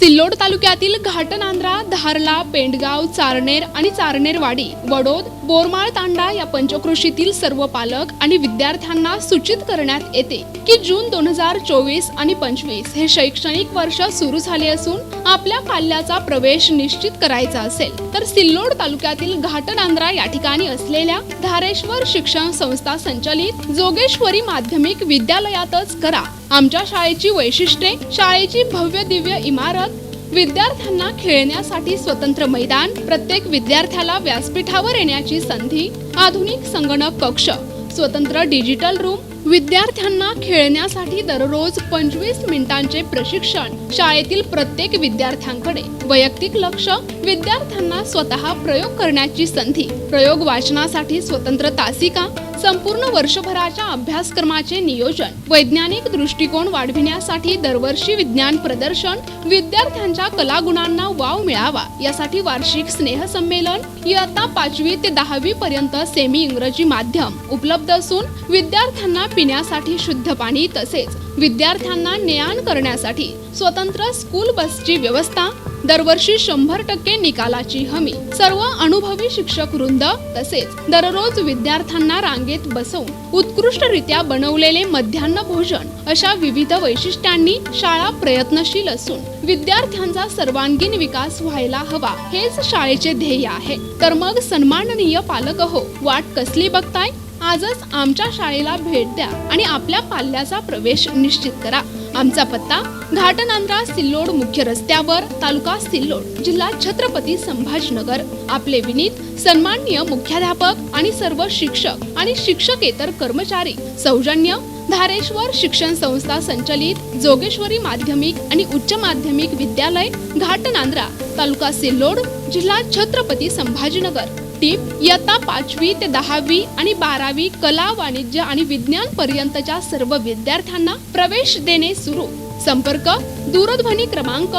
सिल्लोड तालुक्यातील घाटनांद्रा धारला पेंडगाव चारनेर आणि चारनेरवाडी वडोद बोरमाळ तांडा या पंचकृषीतील सर्व पालक आणि विद्यार्थ्यांना सूचित करण्यात येते की जून दोन हजार चोवीस आणि पंचवीस हे शैक्षणिक वर्ष सुरू झाले असून आपल्या पाल्याचा प्रवेश निश्चित करायचा असेल तर सिल्लोड तालुक्यातील घाटनांद्रा या ठिकाणी असलेल्या धारेश्वर शिक्षण संस्था संचलित जोगेश्वरी माध्यमिक विद्यालयातच करा. आमच्या शाळेची वैशिष्ट्ये शाळेची भव्य दिव्य इमारत विद्यार्थ्यांना खेळण्यासाठी स्वतंत्र मैदान प्रत्येक विद्यार्थ्याला व्यासपीठावर येण्याची संधी आधुनिक संगणक कक्ष स्वतंत्र डिजिटल रूम विद्यार्थ्यांना खेळण्यासाठी दररोज पंचवीस मिनिटांचे प्रशिक्षण शाळेतील प्रत्येक विद्यार्थ्यांकडे. वैयक्तिक लक्ष विद्यार्थ्यांना स्वतः प्रयोग करण्याची संधी प्रयोग वाचनासाठी स्वतंत्र तासिका संपूर्ण वर्षभराच्या अभ्यासक्रमाचे नियोजन वैज्ञानिक दृष्टिकोन वाढविण्यासाठी दरवर्षी विज्ञान प्रदर्शन विद्यार्थ्यांच्या कलागुणांना वाव मिळावा यासाठी वार्षिक स्नेहसंमेलन इयत्ता पाचवी ते दहावी पर्यंत सेमी इंग्रजी माध्यम उपलब्ध असून विद्यार्थ्यांना पिण्यासाठी शुद्ध पाणी तसेच विद्यार्थ्यांना ने आण करण्यासाठी स्वतंत्र स्कूल बसची व्यवस्था दरवर्षी शंभर टक्के निकालाची हमी. सर्व अनुभवी शिक्षक वृंद तसेच दररोज विद्यार्थ्यांना रांगेत बसवून उत्कृष्टरित्या बनवलेले मध्यान्ह भोजन अशा विविध वैशिष्ट्यांनी शाळा प्रयत्नशील असून विद्यार्थ्यांचा सर्वांगीण विकास व्हायला हवा हेच शाळेचे ध्येय आहे. तर मग सन्माननीय पालक हो वाट कसली बघताय? आजच आमच्या शाळेला भेट द्या आणि आपल्या पाल्याचा प्रवेश निश्चित करा. आमचा पत्ता घाटनांद्रा सिल्लोड मुख्य रस्त्यावर तालुका सिल्लोड जिल्हा छत्रपती संभाजीनगर. आपले विनीत सन्माननीय मुख्याध्यापक आणि सर्व शिक्षक आणि शिक्षकेतर कर्मचारी सौजन्य धारेश्वर शिक्षण संस्था संचलित जोगेश्वरी माध्यमिक आणि उच्च माध्यमिक विद्यालय घाटनांद्रा तालुका सिल्लोड जिल्हा छत्रपती संभाजीनगर. टीप इयत्ता पाचवी ते दहावी आणि बारावी कला वाणिज्य आणि विज्ञान पर्यंतच्या सर्व विद्यार्थ्यांना प्रवेश देणे सुरू. संपर्क दूरध्वनी क्रमांक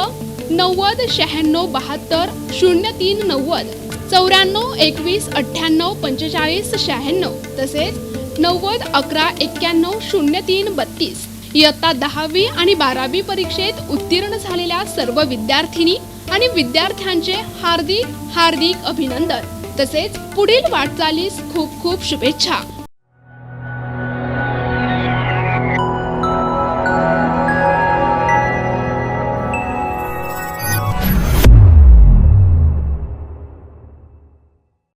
नव्वद शहाण्णव बहात्तर शून्य तीन नव्वद चौऱ्याण्णव एकवीस अठ्ठ्याण्णव पंचेचाळीस शहाण्णव तसेच नव्वद अकरा एक्क्याण्णव शून्य तीन बत्तीस. इयत्ता दहावी आणि बारावी परीक्षेत उत्तीर्ण झालेल्या सर्व विद्यार्थिनी आणि विद्यार्थ्यांचे हार्दिक हार्दिक अभिनंदन. तसेच पुढील वाटचालीस खूप खूप शुभेच्छा.